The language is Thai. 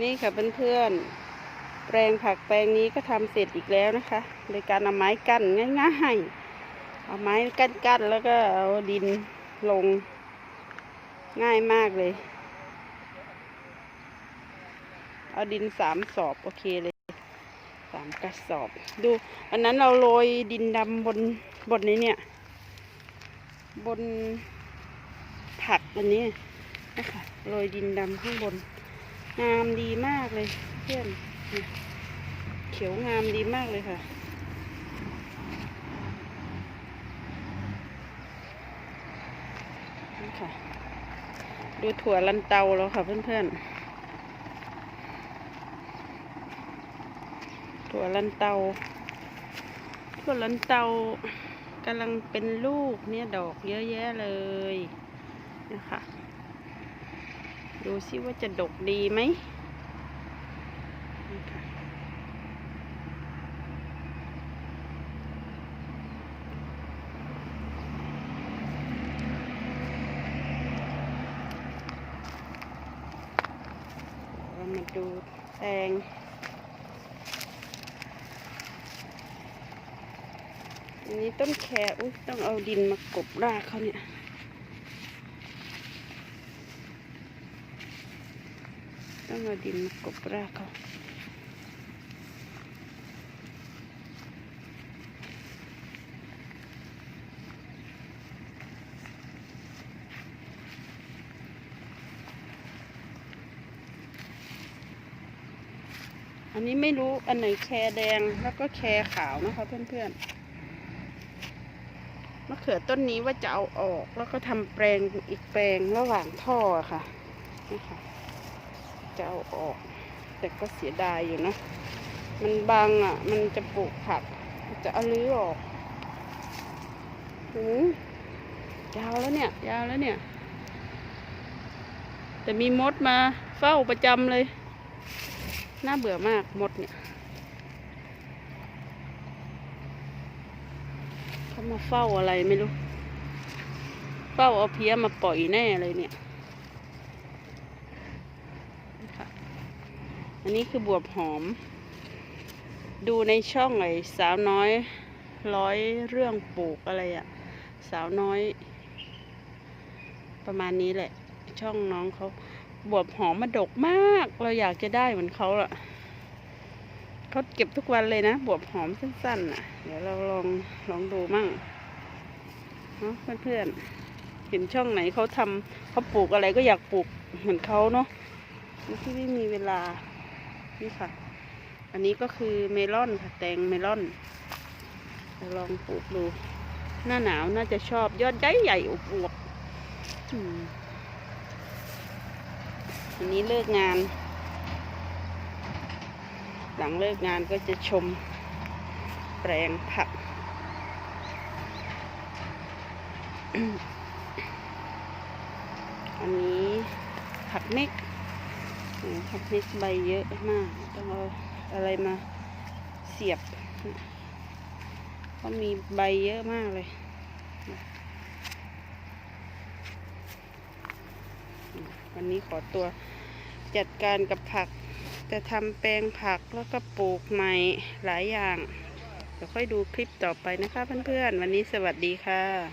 นี่ค่ะเพื่อนๆ แปลงผักแปลงนี้ก็ทำเสร็จอีกแล้วนะคะ โดยการเอาไม้กั้นง่ายๆ เอาไม้กั้นๆ แล้วก็เอาดินลงง่ายมากเลย เอาดินสามสอบโอเคเลยสามกระสอบ ดู อันนั้นเราโรยดินดำบนบนนี้เนี่ย บนผักอันนี้นะคะโรยดินดำข้างบน งามดีมากเลยเพื่อนเขียวงามดีมากเลยค่ะ นี่ค่ะ ดูถั่วลันเตาแล้วค่ะเพื่อนๆ ถั่วลันเตา ถั่วลันเตากำลังเป็นลูกเนี่ยดอกเยอะแยะเลยนะคะ ดูซิว่าจะดกดีไหมมาดูแตงอันนี้ต้นแครอุ้ยต้องเอาดินมากบรากเขาเนี่ย ต้องเอาดินมากบรากเขาอันนี้ไม่รู้อันไหนแครแดงแล้วก็แครขาวนะคะเพื่อนๆมะเขือต้นนี้ว่าจะเอาออกแล้วก็ทำแปลงอีกแปลงระหว่างท่อะค่ะนี่ค่ะ จะเอาออก แต่ก็เสียดายอยู่นะ มันบางอะ มันจะปลูกผัก จะเอาลื้อออกหูยาวแล้วเนี่ย ยาวแล้วเนี่ย แต่มีมดมาเฝ้าประจำเลย น่าเบื่อมากมดเนี่ยเขามาเฝ้าอะไรไม่รู้ เฝ้าเอาเพี้ยมาปล่อยแน่เลยเนี่ยนี่ค่ะ อันนี้คือบวบหอม ดูในช่องไอ้สาวน้อยร้อยเรื่องปลูกอะไรอะสาวน้อย ประมาณนี้แหละ ช่องน้องเขาบวบหอมมาดกมาก เราอยากจะได้เหมือนเขาล่ะเขาเก็บทุกวันเลยนะ บวบหอมสั้นๆน่ะ เดี๋ยวเราลองลองดูมั่งเนาะเพื่อนๆเห็นช่องไหนเขาทำเขาปลูกอะไรก็อยากปลูกเหมือนเขาเนาะที่ไม่มีเวลา นี่ค่ะ อันนี้ก็คือเมลอนค่ะ แตงเมลอนลองปลูกดู หน้าหนาวน่าจะชอบยอดใหญ่ใหญ่อวบอันนี้เลิกงาน หลังเลิกงานก็จะชมแปลงผัก อันนี้ผักเม็ก ผักเม็กใบเยอะมากต้องเอาอะไรมาเสียบเขามีใบเยอะมากเลยวันนี้ขอตัวจัดการกับผัก จะทำแปลงผักแล้วก็ปลูกใหม่หลายอย่าง เดี๋ยวค่อยดูคลิปต่อไปนะคะเพื่อนๆ วันนี้สวัสดีค่ะ